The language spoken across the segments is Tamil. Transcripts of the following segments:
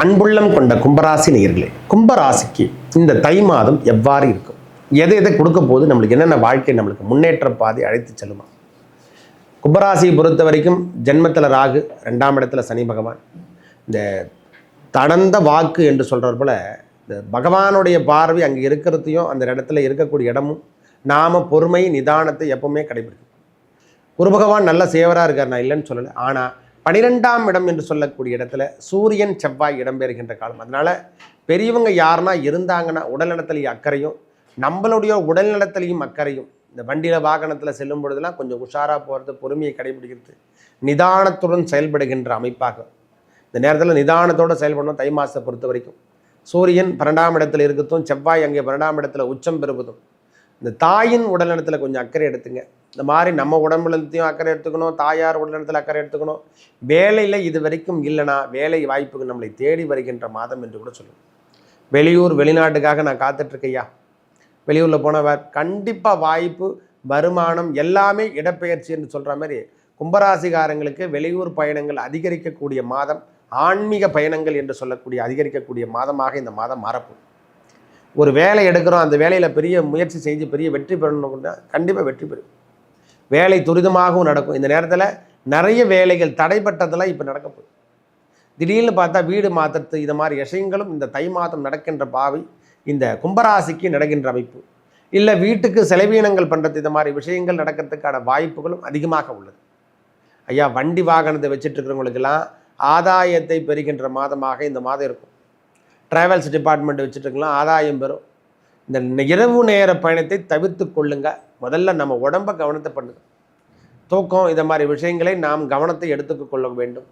அன்புள்ளம் கொண்ட கும்பராசி நேர்களே கும்பராசிக்கு இந்த தை மாதம் எவ்வாறு இருக்கும்? எதை எதை கொடுக்க போது நம்மளுக்கு என்னென்ன வாழ்க்கை நம்மளுக்கு முன்னேற்ற பாதை அழைத்து செல்லுமா? கும்பராசியை பொறுத்த வரைக்கும் ஜென்மத்தில் ராகு ரெண்டாம் இடத்துல சனி பகவான். இந்த தடந்த வாக்கு என்று சொல்கிறார் போல் இந்த பகவானுடைய பார்வை அங்கே இருக்கிறதையும் அந்த இடத்துல இருக்கக்கூடிய இடமும் நாம் பொறுமை நிதானத்தை எப்பவுமே கடைபிடிக்கும். குரு பகவான் நல்ல சேவராக இருக்கார் நான் இல்லைன்னு சொல்லலை. ஆனால் பனிரெண்டாம் இடம் என்று சொல்லக்கூடிய இடத்துல சூரியன் செவ்வாய் இடம்பெறுகின்ற காலம். அதனால் பெரியவங்க யாருன்னா இருந்தாங்கன்னா உடல்நலத்திலையும் அக்கறையும் நம்மளுடைய உடல்நலத்திலையும் அக்கறையும். இந்த வண்டியில் வாகனத்தில் செல்லும் பொழுதெல்லாம் கொஞ்சம் உஷாராக போகிறது பொறுமையை கடைபிடிக்கிறது நிதானத்துடன் செயல்படுகின்ற அமைப்பாக. இந்த நேரத்தில் நிதானத்தோடு செயல்படணும் தை மாதத்தை பொறுத்த வரைக்கும். சூரியன் பன்னெண்டாம் இடத்துல இருக்கட்டும் செவ்வாய் அங்கே பன்னெண்டாம் இடத்துல உச்சம் பெறுவதும். இந்த தாயின் உடல்நலத்தில் கொஞ்சம் அக்கறை எடுத்துங்க. இந்த மாதிரி நம்ம உடம்புலத்தையும் அக்கறை எடுத்துக்கணும் தாயார் உடல்நலத்தில் அக்கறை எடுத்துக்கணும். வேலையில் இது வரைக்கும் இல்லைனா வேலை வாய்ப்புகள் நம்மளை தேடி வருகின்ற மாதம் என்று கூட சொல்லுவோம். வெளியூர் வெளிநாட்டுக்காக நான் காத்துட்ருக்கையா வெளியூரில் போனவர் கண்டிப்பாக வாய்ப்பு வருமானம் எல்லாமே இடப்பெயர்ச்சி என்று சொல்கிற மாதிரி கும்பராசிகாரங்களுக்கு வெளியூர் பயணங்கள் அதிகரிக்கக்கூடிய மாதம் ஆன்மீக பயணங்கள் என்று சொல்லக்கூடிய அதிகரிக்கக்கூடிய மாதமாக இந்த மாதம் மாறப்போகுது. ஒரு வேலை எடுக்கிறோம் அந்த வேலையில் பெரிய முயற்சி செஞ்சு பெரிய வெற்றி பெறணும்னா கண்டிப்பாக வெற்றி பெறும் வேலை துரிதமாகவும் நடக்கும். இந்த நேரத்தில் நிறைய வேலைகள் தடைப்பட்டதெல்லாம் இப்போ நடக்க போகுது. திடீர்னு பார்த்தா வீடு மாற்றுறது இது மாதிரி விஷயங்களும் இந்த தை மாதம் நடக்கின்ற பாவை இந்த கும்பராசிக்கு நடக்கின்ற அமைப்பு. இல்லை வீட்டுக்கு செலவீனங்கள் பண்ணுறது இந்த மாதிரி விஷயங்கள் நடக்கிறதுக்கான வாய்ப்புகளும் அதிகமாக உள்ளது. ஐயா வண்டி வாகனத்தை வச்சுட்டுருக்கிறவங்களுக்கெல்லாம் ஆதாயத்தை பெறுகின்ற மாதமாக இந்த மாதம் இருக்கும். ட்ராவல்ஸ் டிபார்ட்மெண்ட் வச்சுட்டுருக்கலாம் ஆதாயம் பெறும். இந்த இரவு நேர பயணத்தை தவிர்த்து கொள்ளுங்க. முதல்ல நம்ம உடம்ப கவனத்தை பண்ணுங்க. தூக்கம் இதை மாதிரி விஷயங்களை நாம் கவனத்தை எடுத்துக்க கொள்ள வேண்டும்.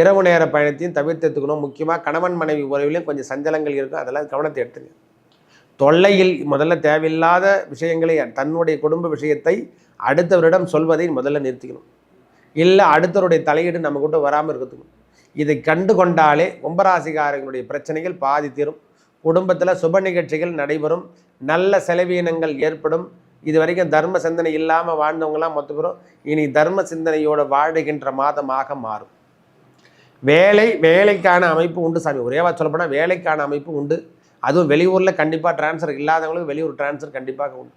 இரவு நேர பயணத்தையும் தவிர்த்து எடுத்துக்கணும். முக்கியமாக கணவன் மனைவி உறவிலையும் கொஞ்சம் சஞ்சலங்கள் இருக்கும். அதெல்லாம் கவனத்தை எடுத்துங்க. தொல்லையில் முதல்ல தேவையில்லாத விஷயங்களை தன்னுடைய குடும்ப விஷயத்தை அடுத்தவரிடம் சொல்வதை முதல்ல நிறுத்திக்கணும். இல்லை அடுத்தவருடைய தலையீடு நம்ம கூட வராமல் இருக்கணும் இதை கண்டு கொண்டாலே கும்பராசிகாரங்களுடைய பிரச்சனைகள் பாதி தீரும். குடும்பத்தில் சுப நிகழ்ச்சிகள் நடைபெறும். நல்ல செலவீனங்கள் ஏற்படும். இது வரைக்கும் தர்ம சிந்தனை இல்லாமல் வாழ்ந்தவங்களாம் மொத்த பேரும் இனி தர்ம சிந்தனையோடு வாழுகின்ற மாதமாக மாறும். வேலை வேலைக்கான அமைப்பு உண்டு சாமி. ஒரேவா சொல்லப்போனால் வேலைக்கான அமைப்பு உண்டு. அதுவும் வெளியூரில் கண்டிப்பாக டிரான்ஸ்ஃபர் இல்லாதவங்களுக்கு வெளியூர் டிரான்ஸ்ஃபர் கண்டிப்பாக உண்டு.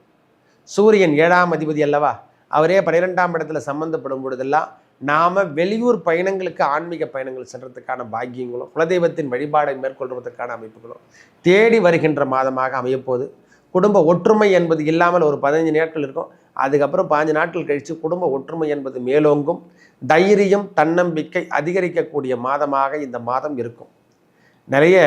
சூரியன் ஏழாம் அதிபதி அல்லவா? அவரே பன்னிரெண்டாம் இடத்துல சம்மந்தப்படும் பொழுதெல்லாம் நாம் வெளியூர் பயணங்களுக்கு ஆன்மீக பயணங்கள் சென்றதுக்கான பாக்கியங்களும் குலதெய்வத்தின் வழிபாடை மேற்கொள்வதற்கான அமைப்புகளும் தேடி வருகின்ற மாதமாக அமையப்போகுது. குடும்ப ஒற்றுமை என்பது இல்லாமல் ஒரு பதினஞ்சு நாட்கள் இருக்கும். அதுக்கப்புறம் பாஞ்சு நாட்கள் கழித்து குடும்ப ஒற்றுமை என்பது மேலோங்கும். தைரியம் தன்னம்பிக்கை அதிகரிக்கக்கூடிய மாதமாக இந்த மாதம் இருக்கும். நிறைய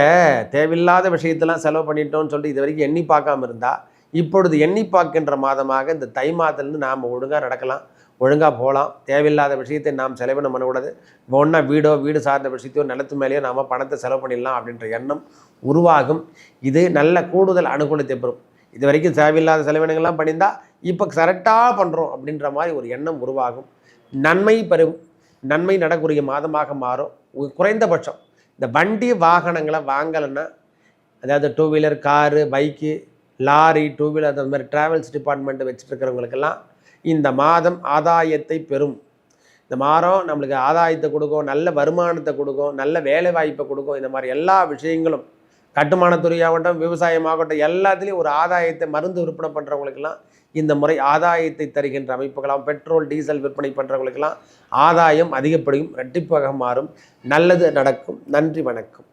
தேவையில்லாத விஷயத்தெல்லாம் செலவு பண்ணிட்டோம்னு சொல்லிட்டு இது வரைக்கும் எண்ணி பார்க்காம இருந்தால் இப்பொழுது எண்ணி பார்க்கின்ற மாதமாக இந்த தை மாதத்துலேருந்து நாம் ஒழுங்காக நடக்கலாம். ஒழுங்காக போகலாம். தேவையில்லாத விஷயத்தை நாம் செலவினம் பண்ணக்கூடாது. ஒன்றா வீடோ வீடு சார்ந்த விஷயத்தையோ நிலத்து மேலேயோ நாம் பணத்தை செலவு பண்ணிடலாம் அப்படின்ற எண்ணம் உருவாகும். இது நல்ல கூடுதல் அனுகூலத்தை பெறும். இது வரைக்கும் தேவையில்லாத செலவினங்கள்லாம் பண்ணியிருந்தால் இப்போ கரெக்டாக பண்ணுறோம் அப்படின்ற மாதிரி ஒரு எண்ணம் உருவாகும். நன்மை பெறும். நன்மை நடக்கூடிய மாதமாக மாறும். குறைந்தபட்சம். இந்த வண்டி வாகனங்களை வாங்கலைன்னா அதாவது two wheeler car bike lorry two wheeler அந்த மாதிரி ட்ராவல்ஸ் டிபார்ட்மெண்ட் வச்சுட்டு இருக்கிறவங்களுக்கெல்லாம் இந்த மாதம் ஆதாயத்தை பெறும். இந்த மாதம் நம்மளுக்கு ஆதாயத்தை கொடுக்கும் நல்ல வருமானத்தை கொடுக்கும் நல்ல வேலை வாய்ப்பை கொடுக்கும் இந்த மாதிரி எல்லா விஷயங்களும் கட்டுமானத்துறையாகட்டும் விவசாயமாகட்டும் எல்லாத்துலேயும் ஒரு ஆதாயத்தை மருந்து விற்பனை பண்ணுறவங்களுக்கெல்லாம் இந்த முறை ஆதாயத்தை தருகின்ற அமைப்புகளாம். பெட்ரோல் டீசல் விற்பனை பண்ணுறவங்களுக்கெல்லாம் ஆதாயம் அதிகப்படியும் ரெட்டிப்பாக மாறும். நல்லது நடக்கும். நன்றி வணக்கம்.